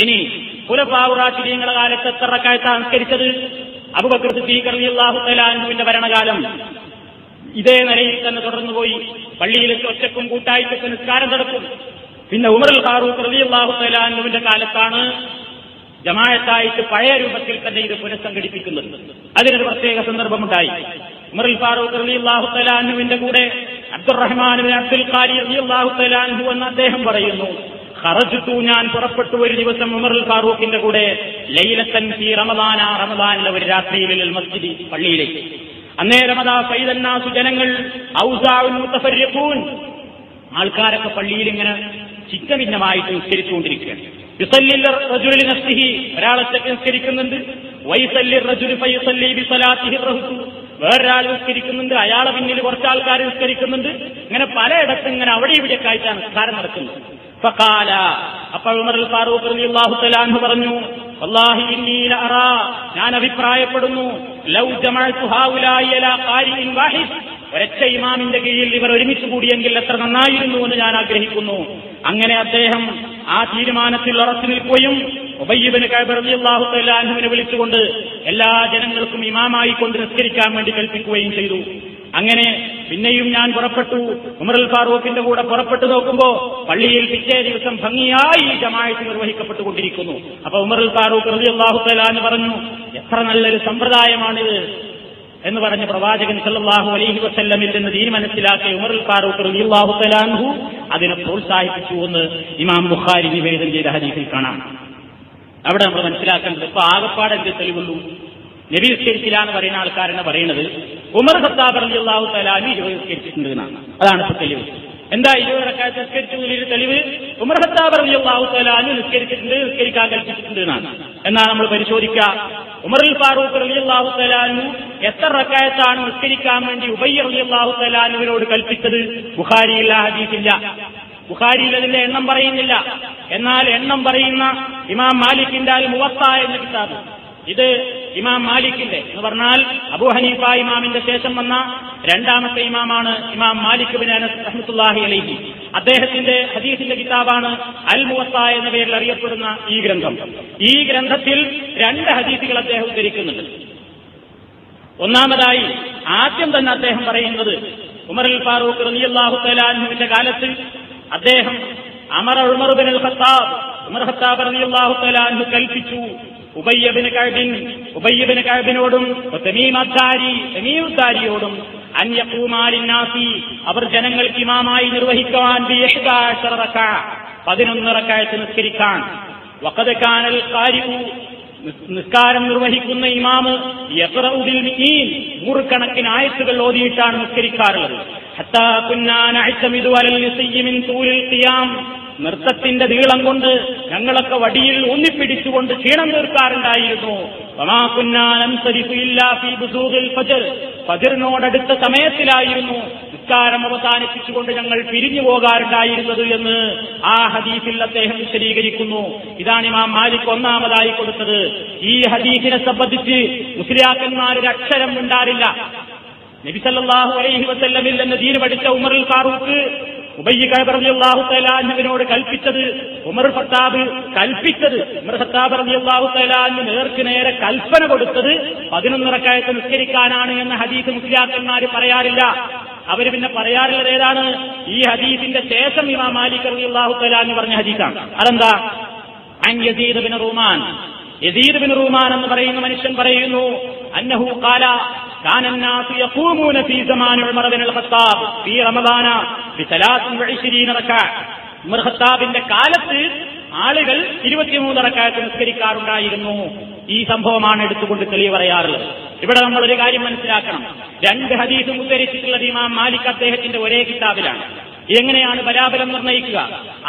ഇനി കുലപാവുറാശിര്യങ്ങളുടെ കാലത്ത് എത്ര റക്കായത്ത് സംസ്കരിച്ചത് അബുബക്കർ സിദ്ദീഖ് അള്ളാഹു ഭരണകാലം ഇതേ നിലയിൽ തന്നെ തുടർന്നു പോയി പള്ളിയിൽ ഒറ്റക്കും കൂട്ടായ്മക്കും നിസ്കാരം നടക്കും. പിന്നെ ഉമറുൽ ഫാറൂഖ് റളിയല്ലാഹു തലാൻഹുവിന്റെ കാലത്താണ് ജമായത്തായിട്ട് പഴയ രൂപത്തിൽ തന്നെ ഇത് പുനഃസംഘടിപ്പിക്കുന്നത്. അതിനൊരു പ്രത്യേക സന്ദർഭമുണ്ടായി. ഉമറുൽ ഫാറൂഖ് റളിയല്ലാഹു തലാൻഹുവിന്റെ കൂടെ അബ്ദുറഹ്മാൻ അബ്ദുൽ ഖാരി തലാൻഹു എന്ന് അദ്ദേഹം പറയുന്നു. ഖറജത്തു ഞാൻ പുറപ്പെട്ടു ഒരു ദിവസം ഉമറുൽ ഫാറൂഖിന്റെ കൂടെ ലൈലത്തൻ ഫി റമദാന റമദാനിലെ ഒരു രാത്രിയിൽ മസ്ജിദി പള്ളിയിലേക്ക്. അന്നേ അതാ ഫൈതന്നാസു ജനങ്ങൾ മുത്തഫരിഖൂൻ ആൾക്കാരൊക്കെ പള്ളിയിൽ ഇങ്ങനെ ചിക്കഭിന്നമായിട്ട് നിസ്കരിച്ചുകൊണ്ടിരിക്കുകയാണ് ഒരാളെ നിസ്കരിക്കുന്നുണ്ട്. വേറൊരാൾ ഉസ്കരിക്കുന്നുണ്ട് അയാളെ പിന്നിൽ കുറച്ചാൾക്കാർ ഉസ്കരിക്കുന്നുണ്ട് ഇങ്ങനെ പലയിടത്തും ഇങ്ങനെ അവിടെ ഇവിടെയൊക്കെ ആയിട്ടാണ് നിസ്കാരം നടക്കുന്നത്. ഫഖാല. അപ്പോൾ ഉമർ ഫാറൂഖ് റളിയല്ലാഹു തആല അൻഹു പറഞ്ഞു ഞാൻ അഭിപ്രായപ്പെടുന്നു ഒരൊറ്റ ഇമാമിന്റെ കീഴിൽ ഇവർ ഒരുമിച്ച് കൂടിയെങ്കിൽ എത്ര നന്നായിരുന്നു എന്ന് ഞാൻ ആഗ്രഹിക്കുന്നു. അങ്ങനെ അദ്ദേഹം ആ തീരുമാനത്തിൽ ഉറച്ചു നിൽക്കുകയും ഉബയ്യബിന് കൈബറിയാഹു തല്ലാഹുവിനെ വിളിച്ചുകൊണ്ട് എല്ലാ ജനങ്ങൾക്കും ഇമാമായി കൊണ്ട് നിസ്കരിക്കാൻ വേണ്ടി കൽപ്പിക്കുകയും ചെയ്തു. അങ്ങനെ പിന്നെയും ഞാൻ പുറപ്പെട്ടു. ഉമറുൽ ഫാറൂഖിന്റെ കൂടെ പുറപ്പെട്ടു നോക്കുമ്പോ പള്ളിയിൽ പിറ്റേ ദിവസം ഭംഗിയായി ഈ ജമായത്ത് നിർവഹിക്കപ്പെട്ടുകൊണ്ടിരിക്കുന്നു. അപ്പൊ ഉമറുൽ ഫാറൂഖ് റബി എന്ന് പറഞ്ഞു എത്ര നല്ലൊരു സമ്പ്രദായമാണിത്. എന്ന് പറഞ്ഞ പ്രവാചകൻ സല്ലാഹു അലൈഹി വസ്ല്ലമിൽ നിന്ന് ദീൻ മനസ്സിലാക്കിയ ഉമറുൽ ഫാറൂഖ് അൻഹു അതിനെ പ്രോത്സാഹിപ്പിച്ചു എന്ന് ഇമാം ബുഖാരി നിവേദനം ചെയ്ത ഹരീഫിൽ കാണാം. അവിടെ നമ്മൾ മനസ്സിലാക്കേണ്ടത് ഇപ്പൊ ആകപ്പാടെ എന്ത് തെളിവുള്ളൂ. നബി നിസ്കരിച്ചില്ല എന്ന് പറയുന്ന ആൾക്കാരെന്ന് പറയുന്നത് ഉമർ ഖത്താബ് തആല തലാലി ഇരുപത് നിസ്കരിച്ചിട്ടുണ്ട് എന്നാണ് അതാണ് ഇപ്പൊ തെളിവ്. എന്താ ഇരുപത് നിസ്കരിച്ചു നിസ്കരിച്ചതിലൊരു തെളിവ്? ഉമർ ഖത്താബ് തആല തലാലി നിസ്കരിച്ചിട്ടുണ്ട് നിസ്കരിക്കാൻ കൽപ്പിച്ചിട്ടുണ്ട് എന്നാണ് എന്നാ നമ്മൾ പരിശോധിക്കുക. ഉമറിൽ ഫാറൂഖ് തആല തലാലു എത്ര റക്കായത്താണ് നിസ്കരിക്കാൻ വേണ്ടി ഉബൈ അള്ളാഹു തലാലുവിനോട് കൽപ്പിച്ചത്? ബുഖാരിയില്ല ഹദീസില്ല. ബുഖാരിയിൽ അതിന്റെ എണ്ണം പറയുന്നില്ല. എന്നാൽ എണ്ണം പറയുന്ന ഇമാം മാലിക്കിന്റെ അൽ മുവത്ത എന്ന കിതാബ്. ഇത് ഇമാം മാലിക്കിന്റെ എന്ന് പറഞ്ഞാൽ അബൂ ഹനീഫ ഇമാമിന്റെ ശേഷം വന്ന രണ്ടാമത്തെ ഇമാമാണ് ഇമാം മാലിക് ബിൻ അനസ് റഹ്മത്തുള്ളാഹി അലൈഹി. അദ്ദേഹത്തിന്റെ ഹദീസിന്റെ കിതാബാണ് അൽ മുവത്ത എന്ന പേരിൽ അറിയപ്പെടുന്ന ഈ ഗ്രന്ഥം. ഈ ഗ്രന്ഥത്തിൽ രണ്ട് ഹദീസുകൾ അദ്ദേഹം ഉദ്ധരിക്കുന്നുണ്ട്. ഒന്നാമതായി ആദ്യം തന്നെ അദ്ദേഹം പറയുന്നത് ഉമറുൽ ഫാറൂഖ് റളിയല്ലാഹു തലാഹുവിന്റെ കാലത്ത് അദ്ദേഹം Amar Umar bin al Khattab Umar Khattab റളിയല്ലാഹു തലാഹു കൽപ്പിച്ചു. ഉബയ്യബിന് കഴിബിൻ ഉബയ്യബിന് കഴിബിനോടും തമീം അദ്ദാരി അന്യപൂമാലിന്നാസി അവർ ജനങ്ങൾക്ക് ഇമാമായി നിർവഹിക്കുവാൻ പതിനൊന്ന് റക്അത്ത് നിസ്കരിക്കാൻ. വഖദ് കാനൽ ഖാരിഉ നിസ്കാരം നിർവഹിക്കുന്ന ഇമാമ് എത്ര ബിൽ മീൻ നൂറുകണക്കിന് ആയത്തുകൾ ഓതിയിട്ടാണ് നിസ്കരിക്കാറുള്ളത്. ഹത്താ കുന്നാ ഇതുവരെ അലൽ ലിസയ്യി മിൻ തൂലിൽ ഖിയാം നൃത്തത്തിന്റെ നീളം കൊണ്ട് ഞങ്ങളൊക്കെ വടിയിൽ ഊന്നിപ്പിടിച്ചുകൊണ്ട് ക്ഷീണം തീർക്കാറുണ്ടായിരുന്നു. ഫജ്റിനോടടുത്ത സമയത്തിലായിരുന്നു നിസ്കാരം അവസാനിപ്പിച്ചുകൊണ്ട് ഞങ്ങൾ പിരിഞ്ഞു പോകാറുണ്ടായിരുന്നത് എന്ന് ആ ഹദീസിൽ അദ്ദേഹം വിശദീകരിക്കുന്നു. ഇതാണ് ഇമാം മാലിക് ഒന്നാമതായി കൊടുത്തത്. ഈ ഹദീസിനെ സംബന്ധിച്ച് മുസ്ലിയാക്കന്മാരൊരു അക്ഷരം ഉണ്ടാറില്ല നബിസല്ലാഹു അലൈഹി വസല്ലമിൽ നിന്ന് ദീൻ ഉമറിൽ ഫാറൂഖ് ഉബയ്യ റളിയല്ലാഹു തആലാവിനോട് കൽപ്പിച്ചത് ഉമർ ഫത്താബ് കൽപ്പിച്ചത്. ഉമർ ഫത്താബ് റളിയല്ലാഹു തആലാന് നേർക്ക് നേരെ കൽപ്പന കൊടുത്തത് പതിനൊന്നിറക്കായത്ത് നിസ്കരിക്കാനാണ് എന്ന ഹദീസ് മുസ്ലിയാക്കന്മാർ പറയാറില്ല. അവർ പിന്നെ പറയാറുള്ളത് ഏതാണ്? ഈ ഹദീസിന്റെ ശേഷം ഇമാം മാലിക് തആലാന്ന് പറഞ്ഞ ഹദീസാണ്. അതെന്താ? അൻ Yazid bin Ruman. Yazid bin Ruman എന്ന് പറയുന്ന മനുഷ്യൻ പറയുന്നു അന്നഹു ഖാല كان الناس يقومون في زمان عمر بن الخطاب في رمضان بثلاث وعشرين ركعة ഉമർ ഖത്താബിന്റെ കാലത്ത് ആളുകൾ ഇരുപത്തിമൂന്ന് റക്കായത്ത് നിസ്കരിക്കാറുണ്ടായിരുന്നു ഈ സംഭവമാണ് എടുത്തുകൊണ്ട് തെളിവ് പറയാറുള്ളത് ഇവിടെ നമ്മൾ ഒരു കാര്യം മനസ്സിലാക്കണം രണ്ട് ഹദീസും ഉദ്ധരിച്ചിട്ടുള്ളത് ഇമാം മാലിക് അദ്ദേഹത്തിന്റെ ഒരേ കിതാബിലാണ് എങ്ങനെയാണ് ബലാബലം നിർണ്ണയിക്കുക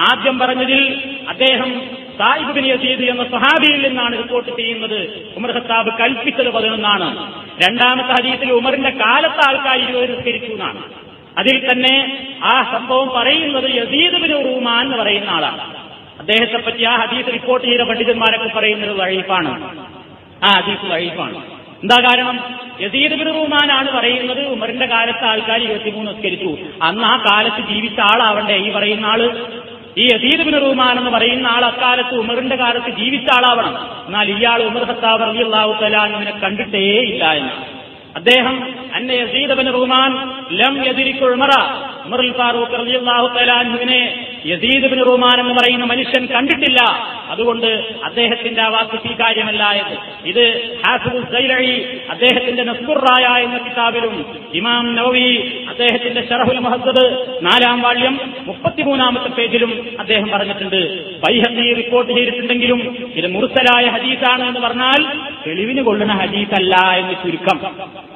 ആദ്യം പറഞ്ഞതിൽ അദ്ദേഹം സായിബ് ബിൻ യസീദ് എന്ന സഹാബിയിൽ നിന്നാണ് റിപ്പോർട്ട് ചെയ്യുന്നത്. ഉമർ ഖത്താബ് കൽപ്പിച്ചത് പതിനൊന്നാണ്. രണ്ടാമത്തെ ഹദീസിൽ ഉമറിന്റെ കാലത്ത് ആൾക്കാർ ഇരുപത് നിസ്കരിച്ചു എന്നാണ്. അതിൽ തന്നെ ആ സംഭവം പറയുന്നത് യസീദ് ബിൻ റൂമാൻ എന്ന് പറയുന്ന ആളാണ്. അദ്ദേഹത്തെ പറ്റി ആ ഹദീസ് റിപ്പോർട്ട് ചെയ്ത പണ്ഡിതന്മാരൊക്കെ പറയുന്നത് വഴീഫാണ് ആ ഹദീസ് വഴീഫാണ് എന്താ കാരണം? യസീദ് ബിൻ റൂമാനാണ് പറയുന്നത് ഉമറിന്റെ കാലത്ത് ആൾക്കാർ ഇരുപത്തിമൂന്ന് നിസ്കരിച്ചു. അന്ന് ആ കാലത്ത് ജീവിച്ച ആളാവണ്ടേ? ഈ പറയുന്ന ആൾ ഈ യസീദ് റഹ്മാൻ എന്ന് പറയുന്ന ആൾ അക്കാലത്ത് ഉമറിന്റെ കാലത്ത് ജീവിച്ച ആളാവണം. എന്നാൽ ഇയാൾ ഉമർ ഖത്താബ് റളിയല്ലാഹു തലാനുവിനെ കണ്ടിട്ടേ ഇല്ല എന്ന്. അദ്ദേഹം അന്നെ ബിൻ റഹ്മാൻ ലം യദിരിക്കു ഉമറ. ഉമറുൽ ഫാറൂഖ് തലാനുവിനെ യസീദ് ബിൻ റഹ്മാൻ എന്ന് പറയുന്ന മനുഷ്യൻ കണ്ടിട്ടില്ല. അതുകൊണ്ട് അദ്ദേഹത്തിന്റെ ആ വാക്ക് സ്വീകാര്യമല്ല എന്ന്. ഇത് സൈലഴി അദ്ദേഹത്തിന്റെ നസ്ബുറായ എന്ന കിതാബിലും ഇമാം നവവി അദ്ദേഹത്തിന്റെ ഷറഹുൽ മഹസദ് നാലാം വാള്യം മുപ്പത്തിമൂന്നാമത്തെ പേജിലും അദ്ദേഹം പറഞ്ഞിട്ടുണ്ട്. ബൈഹത്തി റിപ്പോർട്ട് ചെയ്തിട്ടുണ്ടെങ്കിലും ഇത് മുർസലായ ഹദീസാണ് എന്ന് പറഞ്ഞാൽ തെളിവിന് കൊള്ളുന്ന ഹദീസല്ല എന്ന് ചുരുക്കം.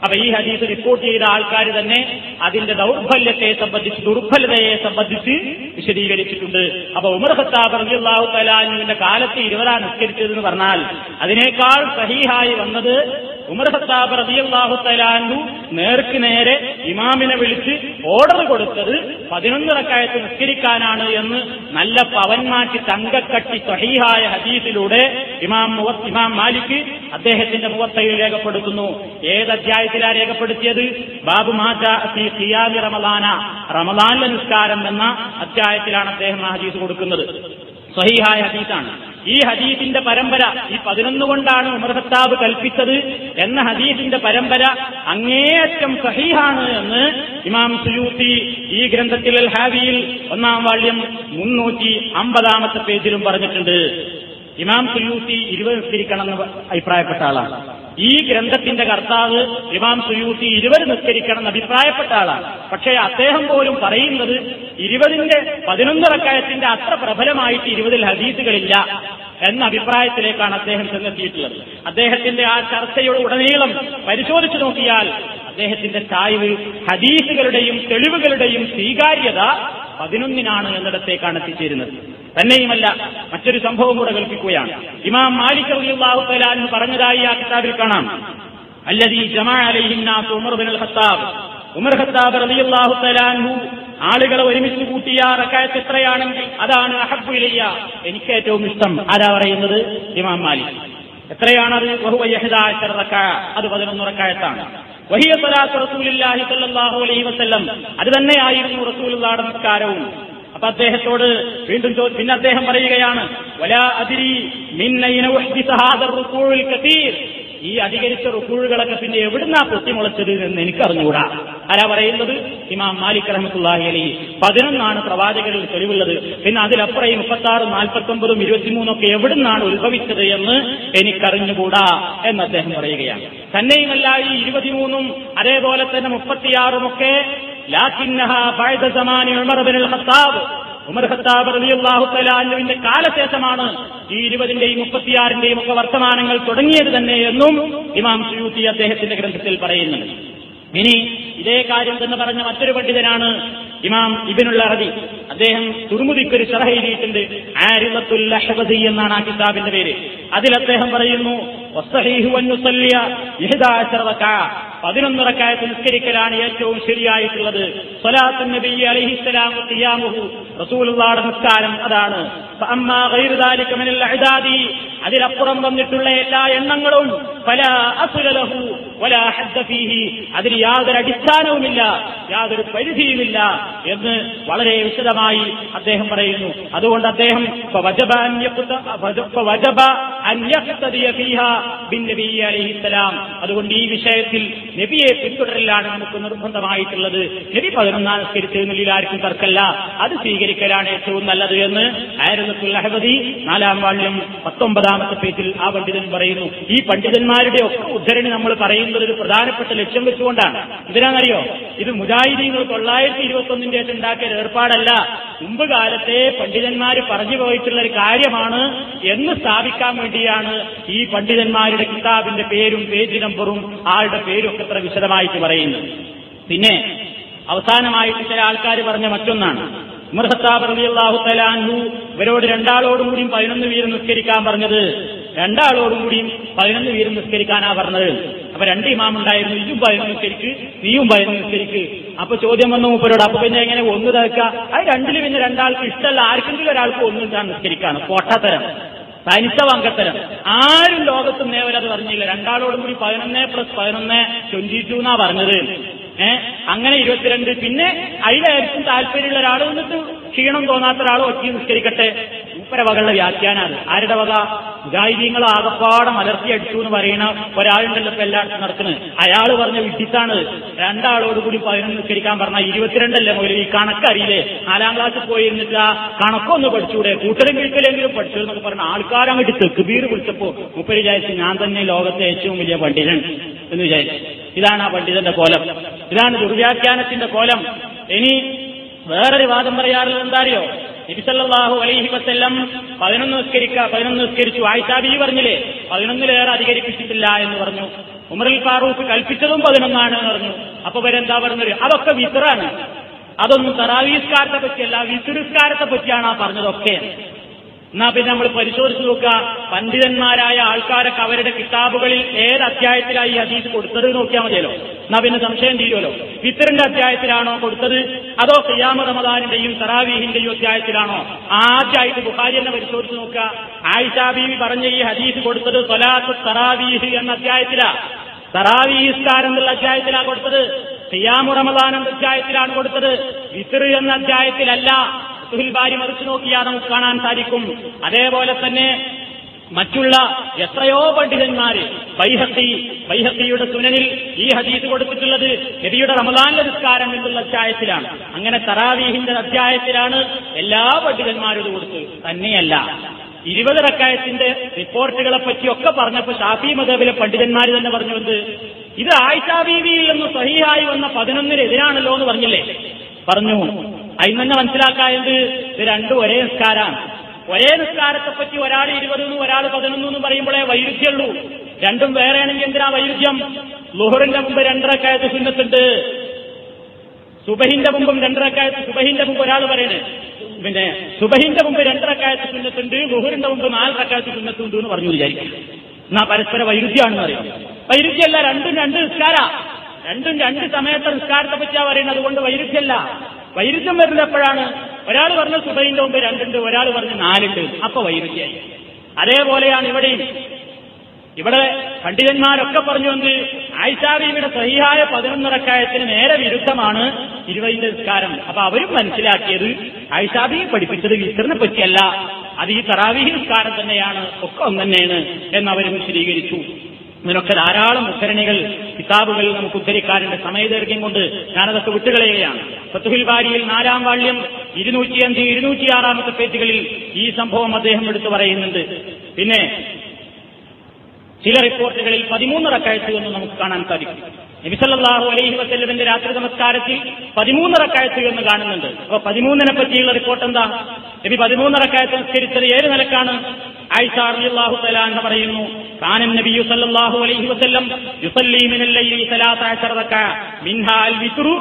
അപ്പൊ ഈ ഹദീസ് റിപ്പോർട്ട് ചെയ്ത ആൾക്കാർ തന്നെ അതിന്റെ ദൗർബല്യത്തെ സംബന്ധിച്ച് ദുർബലതയെ സംബന്ധിച്ച് വിശദീകരിച്ചിട്ടുണ്ട്. അപ്പൊ ഉമർ ഖത്താബ് റളിയല്ലാഹു തലാനുവിന്റെ കാലത്ത് ഇരുപതാ നിസ്കരിച്ചതെന്ന് പറഞ്ഞാൽ അതിനേക്കാൾ സഹീഹായി വന്നത് ഉമർ ഖത്താബ് റളിയല്ലാഹു തലാനു നേർക്ക് നേരെ ഇമാമിനെ വിളിച്ച് ഓർഡർ കൊടുത്തത് പതിനൊന്ന് റക്കായത്ത് നിസ്കരിക്കാനാണ് എന്ന് നല്ല പവന്മാറ്റി തങ്കക്കട്ടി സഹീഹായ ഹദീസിലൂടെ ഇമാം ഇമാം മാലിക് അദ്ദേഹത്തിന്റെ മുഖത്തയിൽ രേഖപ്പെടുത്തുന്നു. ഏത് അധ്യായത്തിലാ രേഖപ്പെടുത്തിയത്? ബാബു മാജ റമദാന. റമദാന നിസ്കാരം എന്ന അധ്യായത്തിലാണ് അദ്ദേഹം ആ ഹദീസ് കൊടുക്കുന്നത്. സ്വഹീഹായ ഹദീസാണ്. ഈ ഹദീസിന്റെ പരമ്പര ഈ പതിനൊന്ന് കൊണ്ടാണ് ഉമർ ഖത്താബ് കൽപ്പിച്ചത് എന്ന ഹദീസിന്റെ പരമ്പര അങ്ങേയറ്റം സഹീഹാണ് എന്ന് ഇമാം സുയൂത്തി ഈ ഗ്രന്ഥത്തിൽ ഹാവിയിൽ ഒന്നാം വാള്യം മുന്നൂറ്റി അമ്പതാമത്തെ പേജിലും പറഞ്ഞിട്ടുണ്ട്. ഇമാം സുയൂത്തി ഇരുപത് നിസ്കരിക്കണമെന്ന് അഭിപ്രായപ്പെട്ട ആളാണ്. ഈ ഗ്രന്ഥത്തിന്റെ കർത്താവ് ഇമാം സുയൂത്തി ഇരുപത് നിസ്കരിക്കണം എന്ന് അഭിപ്രായപ്പെട്ട ആളാണ്. പക്ഷേ അദ്ദേഹം പോലും പറയുന്നത് ഇരുപതിന്റെ പതിനൊന്ന് റക്കായത്തിന്റെ അത്ര പ്രബലമായിട്ട് ഇരുപതിൽ ഹദീസുകളില്ല എന്ന അഭിപ്രായത്തിലേക്കാണ് അദ്ദേഹം ചെന്നെത്തിയിട്ടുള്ളത്. അദ്ദേഹത്തിന്റെ ആ ചർച്ചയുടെ ഉടനീളം പരിശോധിച്ചു നോക്കിയാൽ അദ്ദേഹത്തിന്റെ ചായ്വ് ഹദീസുകളുടെയും തെളിവുകളുടെയും സ്വീകാര്യത പതിനൊന്നിനാണ് എന്നിടത്തേക്കാണ് എത്തിച്ചേരുന്നത്. തന്നെയുമല്ല മറ്റൊരു സംഭവം കൂടെ കൽപ്പിക്കുകയാണ്. ഇമാം മാലിക് റളിയല്ലാഹു തആല പറഞ്ഞതായി ആ കിതാബിൽ കാണാം. അല്ലദീ ജമാ Umar bin al Khattab Umar Khattab ആളുകളെ ഒരുമിച്ച് കൂട്ടിയ റക്കായത്ത് എത്രയാണെങ്കിൽ അതാണ് അഹബ്ബു ഇലയ്യ. എനിക്ക് ഏറ്റവും ഇഷ്ടം ആരാ പറയുന്നത്? ഇമാം മാലിക്. എത്രയാണത്? അത് പതിനൊന്ന് റക്കായത്താണ്. വഹിയ സലാത്ത് റസൂലില്ലാഹി സല്ലല്ലാഹു അലൈഹി വസല്ലം. അത് തന്നെയായിരുന്നു റസൂലുള്ള നമസ്കാരവും അപ്പൊ അദ്ദേഹത്തോട് വീണ്ടും പിന്നെ അദ്ദേഹം പറയുകയാണ് ഈ അധികരിച്ച റുക്കൂഴുകളൊക്കെ പിന്നെ എവിടുന്നാ പൊട്ടിമുളച്ചത് എന്ന് എനിക്കറിഞ്ഞുകൂടാ ആരാ പറയുന്നത്? ഇമാം മാലിക് റഹ്മത്തുള്ളാഹി അലി പതിനൊന്നാണ് പ്രവാചകരിൽ തെളിവുള്ളത്. പിന്നെ അതിലപ്പുറം മുപ്പത്തി ആറ് നാൽപ്പത്തി ഒമ്പതും ഇരുപത്തിമൂന്നും ഒക്കെ എവിടുന്നാണ് ഉത്ഭവിച്ചത് എന്ന് എനിക്കറിഞ്ഞുകൂടാ എന്ന് അദ്ദേഹം പറയുകയാണ്. തന്നെയുമല്ല ഈ ഇരുപത്തിമൂന്നും അതേപോലെ തന്നെ മുപ്പത്തിയാറും ഉമർ ഖത്താബ്. കാലശേഷമാണ് ഈ ഇരുപതിന്റെയും മുപ്പത്തിയാറിന്റെയും ഒക്കെ വർത്തമാനങ്ങൾ തുടങ്ങിയത് തന്നെ എന്നും ഇമാം സുയൂത്തി അദ്ദേഹത്തിന്റെ ഗ്രന്ഥത്തിൽ പറയുന്നുണ്ട്. ഇനി ഇതേ കാര്യം തന്നെ പറഞ്ഞ മറ്റൊരു പണ്ഡിതനാണ് ഇമാം ഇബിനുള്ള അറബി അദ്ദേഹം തുറമുദിക്കൊരു ഷറഹ എഴുതിയിട്ടുണ്ട്. ആരിമത്തുൽ അഹ്വദി എന്നാണ് ആ കിതാബിന്റെ പേര്. അതിൽ അദ്ദേഹം പറയുന്നു. പതിനൊന്ന് റക്കായത്ത് നിസ്കരിക്കലാണ് ഏറ്റവും ശരിയായിട്ടുള്ളത്. സ്വലാത്തു നബി അലൈഹിസ്സലാം ഖിയാമുഹു റസൂലുള്ളാഹിയുടെ നിസ്കാരം അതാണ്. അതിലപ്പുറം വന്നിട്ടുള്ള എല്ലാ എണ്ണങ്ങളും പല അസുരലഹു പല ഹദ്ദഫീഹി അതിന് യാതൊരു അടിസ്ഥാനവുമില്ല യാതൊരു പരിധിയുമില്ല എന്ന് വളരെ വിശദമായി അദ്ദേഹം പറയുന്നു. അതുകൊണ്ട് അദ്ദേഹം അതുകൊണ്ട് ഈ വിഷയത്തിൽ നബിയെ പിന്തുടരലാണ് നമുക്ക് നിർബന്ധമായിട്ടുള്ളത്. നബി പതിനൊന്നാം സ്കരിച്ചതിനുള്ളിൽ ആർക്കും തർക്കല്ല. അത് സ്വീകരിക്കലാണ് ഏറ്റവും നല്ലത് എന്ന് ആയിരത്തി അഹമ്മദി നാലാം വാള്യം പത്തൊമ്പതാം പത്തൊമ്പതാമത്തെ പേജിൽ ആ പണ്ഡിതൻ പറയുന്നു ഈ പണ്ഡിതന്മാരുടെ ഒക്കെ ഉദ്ധരണി നമ്മൾ പറയുന്നത് ഒരു പ്രധാനപ്പെട്ട ലക്ഷ്യം വെച്ചുകൊണ്ടാണ്. ഇതിനാണെന്നറിയോ ഇത് മുജാഹിദീങ്ങൾ തൊള്ളായിരത്തി ഇരുപത്തി ഒന്നിന്റെ ശേഷം ഉണ്ടാക്കിയ ഏർപ്പാടല്ല. മുമ്പ് കാലത്തെ പണ്ഡിതന്മാർ പറഞ്ഞു പോയിട്ടുള്ള ഒരു കാര്യമാണ്. എന്ന് സ്ഥാപിക്കാൻ വേണ്ടിയാണ് ഈ പണ്ഡിതന്മാരുടെ കിതാബിന്റെ പേരും പേജ് നമ്പറും ആളുടെ പേരും ഒക്കെ ഇത്ര വിശദമായിട്ട് പറയുന്നത്. പിന്നെ അവസാനമായിട്ട് ചില ആൾക്കാർ പറഞ്ഞ മറ്റൊന്നാണ്. ഉമർ ഹത്താബ് അൻഹു ഇവരോട് രണ്ടാളോടും കൂടിയും പതിനൊന്ന് വീരം നിസ്കരിക്കാൻ പറഞ്ഞത്. രണ്ടാളോടും കൂടിയും പതിനൊന്ന് വീരം നിസ്കരിക്കാനാ പറഞ്ഞത്. അപ്പൊ രണ്ട് ഇമാം ഉണ്ടായിരുന്നു ഇതും പതിനൊന്ന് നിസ്കരിക്ക് നീയും പതിനൊന്ന് നിസ്കരിക്ക്. അപ്പൊ ചോദ്യം വന്നു മൂപ്പരോട് അപ്പൊ പിന്നെ എങ്ങനെ ഒന്ന് തേക്കുക അത് രണ്ടിൽ പിന്നെ രണ്ടാൾക്ക് ഇഷ്ടമല്ല. ആർക്കെങ്കിലും ഒരാൾക്ക് ഒന്നും നിസ്കരിക്കാണ്. കോട്ടത്തരം തനിച്ച വങ്കത്തരം ആരും ലോകത്തും നേവരത് പറഞ്ഞില്ല. രണ്ടാളോടും കൂടി പതിനൊന്ന് പ്ലസ് പതിനൊന്ന് ട്വന്റി ടു എന്നാ പറഞ്ഞത്. ഏഹ് അങ്ങനെ ഇരുപത്തിരണ്ട്. പിന്നെ അതിലായിരിക്കും താല്പര്യമുള്ള ഒരാൾ വന്നിട്ട് ക്ഷീണം തോന്നാത്ത ഒരാൾ ഒറ്റ നിഷ്കരിക്കട്ടെ ഇപ്പര വകളുടെ വ്യാഖ്യാനാണ്. ആരുടെ വക? ഗായികങ്ങൾ ആകപ്പാടം അലർത്തി അടിച്ചു എന്ന് പറയുന്ന ഒരാളുണ്ടല്ലോ ഇപ്പൊ എല്ലായിടത്തും നടക്കുന്നത്. അയാൾ പറഞ്ഞ വിട്ടിത്താണ് രണ്ടാളോട് കൂടി പതിനൊന്ന് നിസ്കരിക്കാൻ പറഞ്ഞ ഇരുപത്തിരണ്ടല്ലേ ഈ കണക്കറിയില്ലേ? നാലാം ക്ലാസ് പോയി ഇരുന്നിട്ട് ആ കണക്കൊന്ന് പഠിച്ചൂടെ? കൂട്ടരും കിഴക്കലെങ്കിലും പഠിച്ചു എന്നൊക്കെ പറഞ്ഞ ആൾക്കാരങ്ങോട്ട് തെക്കുബീർ വിളിച്ചപ്പോ മുപ്പര് വിചാരിച്ചു ഞാൻ തന്നെ ലോകത്തെ ഏറ്റവും വലിയ പണ്ഡിതൻ എന്ന് വിചാരിച്ചു. ഇതാണ് ആ പണ്ഡിതന്റെ കോലം. ഇതാണ് ദുർവ്യാഖ്യാനത്തിന്റെ കോലം. ഇനി വേറൊരു വാദം പറയാറുള്ളത് എന്താറിയോ? നബിസല്ലാഹു അലൈഹി വസ്ല്ലം പതിനൊന്ന് നിസ്കരിക്ക പതിനൊന്ന് നിസ്കരിച്ചു. ആയിഷാബി പറഞ്ഞില്ലേ? പതിനൊന്നിലേറെ അധികരിപ്പിച്ചിട്ടില്ല എന്ന് പറഞ്ഞു. ഉമറിൽ ഫാറൂഖ് കൽപ്പിച്ചതും പതിനൊന്നാണ് എന്ന് പറഞ്ഞു. അപ്പൊ ഇവരെന്താ പറഞ്ഞത്? അതൊക്കെ വിത്തറാണ് അതൊന്നും തറാവീസ്കാരത്തെ പറ്റിയല്ല വിത്തുരുസ്കാരത്തെ പറ്റിയാണ് ആ പറഞ്ഞതൊക്കെ. എന്നാ പിന്നെ നമ്മൾ പരിശോധിച്ചു നോക്കുക. പണ്ഡിതന്മാരായ ആൾക്കാരൊക്കെ അവരുടെ കിതാബുകളിൽ ഏത് അധ്യായത്തിലായി ഈ ഹദീസ് കൊടുത്തത് നോക്കിയാൽ മതിയല്ലോ. എന്നാ പിന്നെ സംശയം തീരുമല്ലോ. വിത്തറിന്റെ അധ്യായത്തിലാണോ കൊടുത്തത്? അതോ ഖിയാമ റമദാനിന്റെയും തറാവീഹിന്റെയും അധ്യായത്തിലാണോ? ആദ്യമായിട്ട് ബുഹാരി എന്നെ പരിശോധിച്ച് നോക്കുക. ആയിഷാ ബീവി പറഞ്ഞ ഈ ഹദീസ് കൊടുത്തത് സൊലാത്ത് സറാവീഹ് എന്ന അധ്യായത്തിലാ. സറാവീസ്കാരം എന്നുള്ള അധ്യായത്തിലാണ് കൊടുത്തത്. ഖിയാമു റമദാൻ എന്ന അധ്യായത്തിലാണ് കൊടുത്തത്. വിത്തർ എന്ന അധ്യായത്തിലല്ല. സുഹിൽ ബാരി മറിച്ചു നോക്കിയാൽ നമുക്ക് കാണാൻ സാധിക്കും. അതേപോലെ തന്നെ മറ്റുള്ള എത്രയോ പണ്ഡിതന്മാര് ബൈഹത്തി ബൈഹത്തിയുടെ സുനനിൽ ഈ ഹദീസ് കൊടുത്തിട്ടുള്ളത് നബിയുടെ റമദാനിലെ നിസ്കാരം എന്നുള്ള അധ്യായത്തിലാണ്. അങ്ങനെ തറാവീഹിന്റെ അധ്യായത്തിലാണ് എല്ലാ പണ്ഡിതന്മാരും ഇത് കൊടുത്തത്. തന്നെയല്ല. ഇരുപത് റക്കായത്തിന്റെ റിപ്പോർട്ടുകളെ പറ്റിയൊക്കെ പറഞ്ഞപ്പോൾ ഷാഫി മതബിലെ പണ്ഡിതന്മാർ തന്നെ പറഞ്ഞു പറഞ്ഞത് ഇത് ആയിഷാ ബീവിയിൽ നിന്ന് സഹിയായി വന്ന പതിനൊന്നിനെതിരാണല്ലോ എന്ന് പറഞ്ഞില്ലേ? പറഞ്ഞു. അതിൽ തന്നെ മനസ്സിലാക്കായത് ഇത് രണ്ടും ഒരേ നിസ്കാരമാണ് ഒരേ നിസ്കാരത്തെ പറ്റി ഒരാൾ ഇരുപതെന്നും ഒരാൾ പതിനൊന്നും പറയുമ്പോഴേ വൈരുദ്ധ്യമുള്ളൂ. രണ്ടും വേറെയാണെങ്കിൽ എന്തിനാ വൈരുദ്ധ്യം? ലുഹറിന്റെ മുമ്പ് രണ്ടരക്കായത്ത് സുന്നത്തുണ്ട്. സുബഹിന്റെ മുമ്പും രണ്ടരക്കായത്ത് സുബഹിന്റെ മുമ്പ് ഒരാൾ പറയണേ. പിന്നെ സുബഹിന്റെ മുമ്പ് രണ്ടരക്കായത്ത് സുന്നത്തുണ്ട് ലുഹറിന്റെ മുമ്പ് നാലരക്കായത്ത് സുന്നത്തുണ്ട് എന്ന് പറഞ്ഞു വിചാരിക്കും. എന്നാ പരസ്പര വൈരുദ്ധ്യമാണെന്ന് പറയും വൈരുദ്ധ്യമല്ല രണ്ടും രണ്ട് നിസ്കാര. രണ്ടും രണ്ട് സമയത്തെ നിസ്കാരത്തെ പറ്റിയാ പറയുന്നത്. അതുകൊണ്ട് വൈരുദ്ധ്യമല്ല. വൈരുദ്ധ്യം വരുന്നത് എപ്പോഴാണ്? ഒരാൾ പറഞ്ഞ സുബൈന്റെ മുമ്പ് രണ്ടുണ്ട് ഒരാൾ പറഞ്ഞ് നാലുണ്ട്. അപ്പൊ വൈരുദ്ധ്യായി. അതേപോലെയാണ് ഇവിടെയും. ഇവിടെ പണ്ഡിതന്മാരൊക്കെ പറഞ്ഞു എന്ത്? ആയിഷാബീവിയുടെ സഹിയായ പതിനൊന്നിറക്കായത്തിന് നേരെ വിരുദ്ധമാണ് ഇരുപതിന്റെ നിസ്കാരം. അപ്പൊ അവരും മനസ്സിലാക്കിയത് ആയിഷാബി പഠിപ്പിച്ചത് വിസ്തറിനെ പറ്റിയല്ല. അത് ഈ തറാവീഹി നിസ്കാരം തന്നെയാണ് ഒക്കെ ഒന്നെന്നെയാണ് എന്നവരും വിശദീകരിച്ചു. ഇതിനൊക്കെ ധാരാളം ഉദ്ധരണികൾ കിതാബുകൾ നമുക്ക് ഉദ്ധരിക്കാറുണ്ട്. സമയദൈർഘ്യം കൊണ്ട് ഞാനതൊക്കെ വിട്ടുകളയുകയാണ്. ഫത്തുഹിൽ ബാരിയിൽ നാലാം വാള്യം ഇരുന്നൂറ്റിയഞ്ച് ഇരുന്നൂറ്റിയാറാമത്തെ പേജുകളിൽ ഈ സംഭവം അദ്ദേഹം എടുത്തു പറയുന്നുണ്ട്. പിന്നെ ചില റിപ്പോർട്ടുകളിൽ പതിമൂന്ന് റക്കായത്ത് എന്ന് നമുക്ക് കാണാൻ സാധിക്കും. നബിസല്ലാഹു അലൈഹി വസ്ല്ലമിന്റെ രാത്രി നമസ്കാരത്തിൽ പതിമൂന്ന് റക്കായത്ത് എന്ന് കാണുന്നുണ്ട്. അപ്പൊ പതിമൂന്നിനെ പറ്റിയുള്ള റിപ്പോർട്ട് എന്താ? നബി പതിമൂന്ന് റക്കായത്ത് നിസ്കരിച്ചത് ഏത് നിലക്കാണ്? ആയിഷ റളിയല്ലാഹു തആല എന്ന് പറയുന്നു കാനൻ നബിയു സല്ലല്ലാഹു അലൈഹി വസല്ലം യുസല്ലി ലൈലി 13 റക്അ മിൻഹാ അൽ വിത്റു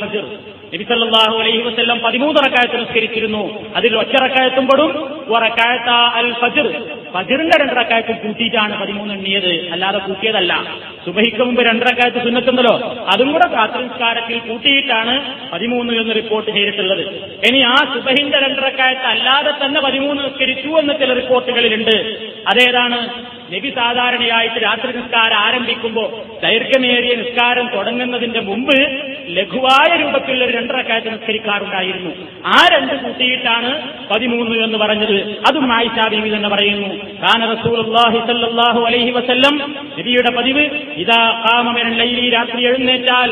ഫജ്ർ. നബി സല്ലല്ലാഹു അലൈഹി വസല്ലം 13 റക്കായത്ത് നിസ്കരിച്ചിരുന്നു. അതിൽ ഒറ്റ റക്അത്തും പെടും. അൽ ഫജ്ർ. ഫജിറിന്റെ രണ്ട് കൂട്ടിയിട്ടാണ് 13 എണ്ണിയത്. അല്ലാതെ കൂട്ടിയതല്ല. സുബഹിക്ക് മുമ്പ് രണ്ടരക്കാലത്ത് സുന്നത്തുണ്ടല്ലോ. അതും കൂടെ രാത്രി കൂട്ടിയിട്ടാണ് പതിമൂന്ന് എന്ന് റിപ്പോർട്ട് ചെയ്തിട്ടുള്ളത് ഇനി ആ സുബഹിന്റെ രണ്ടരക്കാലത്ത് അല്ലാതെ തന്നെ പതിമൂന്ന് നിസ്കരിച്ചു എന്ന ചില റിപ്പോർട്ടുകളിലുണ്ട്. അതേതാണ്? നബി സാധാരണയായിട്ട് രാത്രി നിസ്കാരം ആരംഭിക്കുമ്പോൾ ദൈർഘ്യമേറിയ നിസ്കാരം തുടങ്ങുന്നതിന്റെ മുമ്പ് ലഘുവായ രൂപത്തിലുള്ള ഒരു രണ്ടരക്കാറ്റ് നിസ്കരിക്കാറുണ്ടായിരുന്നു. ആ രണ്ട് കൂട്ടിയിട്ടാണ് പതിമൂന്ന് എന്ന് പറഞ്ഞത്. അതും ആയിഷാബീവി തന്നെ പറയുന്നു. കാന റസൂലുള്ളാഹി അലൈഹി വസല്ലം നബിയുടെ പതിവ് ഇതാ മിനൽ ലൈലി രാത്രി എഴുന്നേറ്റാൽ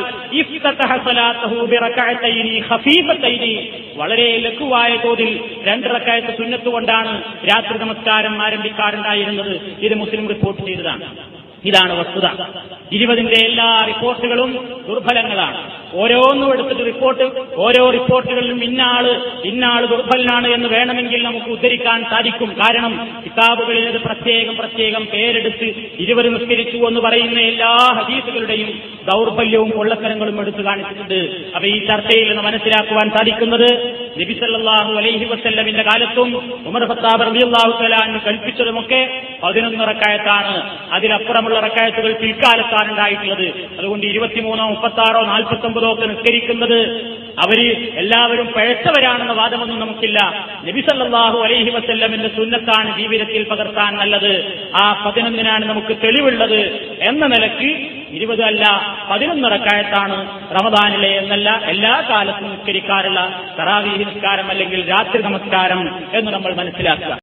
ബിറകഅതൈനി ഖഫീഫതൈനി വളരെ ലഘുവായ തോതിൽ രണ്ടിറക്കായത്ത് സുന്നത്തുകൊണ്ടാണ് രാത്രി നമസ്കാരം ആരംഭിക്കാറുണ്ടായിരുന്നത്. ഇത് മുസ്ലിം റിപ്പോർട്ട് ചെയ്തതാണ്. ഇതാണ് വസ്തുത. ഇരുപതിന്റെ എല്ലാ റിപ്പോർട്ടുകളും ദുർബലങ്ങളാണ്. ഓരോന്നും എടുത്തിട്ട് റിപ്പോർട്ട് ഓരോ റിപ്പോർട്ടുകളിലും ഇന്നാൾ ഇന്നാൾ ദുർബലനാണ് എന്ന് വേണമെങ്കിൽ നമുക്ക് ഉദ്ധരിക്കാൻ സാധിക്കും. കാരണം കിതാബുകളിൽ ഇത് പ്രത്യേകം പ്രത്യേകം പേരെടുത്ത് ഇരുവരും നിസ്കരിച്ചു എന്ന് പറയുന്ന എല്ലാ ഹദീസുകളുടെയും ദൗർബല്യവും കൊള്ളത്തരങ്ങളും എടുത്തു കാണിച്ചിട്ടുണ്ട്. അപ്പൊ ഈ ചർച്ചയിൽ നിന്ന് മനസ്സിലാക്കുവാൻ സാധിക്കുന്നത് നബി സല്ലല്ലാഹു അലൈഹി വസ്ല്ലമിന്റെ കാലത്തും ഉമർ ഫത്താബ് അള്ളാഹു അൻഹു കൽപ്പിച്ചതുമൊക്കെ പതിനൊന്ന് റക്കായത്താണ്. അതിലപ്പുറമുള്ള റക്കായത്തുകൾ പിൽക്കാലത്താണ് ഉണ്ടായിട്ടുള്ളത്. അതുകൊണ്ട് ഇരുപത്തിമൂന്നോ മുപ്പത്താറോ നാൽപ്പത്തി ഒമ്പതോ ഒക്കെ നിസ്കരിക്കുന്നത് അവർ എല്ലാവരും പഴച്ചവരാണെന്ന വാദമൊന്നും നമുക്കില്ല. നബിസല്ലാഹു അലൈഹി വസ്ല്ലമിന്റെ സുന്നത്താണ് ജീവിതത്തിൽ പകർത്താൻ നല്ലത്. ആ പതിനൊന്നിനാണ് നമുക്ക് തെളിവുള്ളത് എന്ന നിലയ്ക്ക് ഇരുപത് അല്ല പതിനൊന്ന് റക്കായത്താണ് റമദാനിലെ എന്നല്ല എല്ലാ കാലത്തും നിസ്കരിക്കാറുള്ള തറാവീഹ് നിസ്കാരം അല്ലെങ്കിൽ രാത്രി നമസ്കാരം എന്ന് നമ്മൾ മനസ്സിലാക്കുക.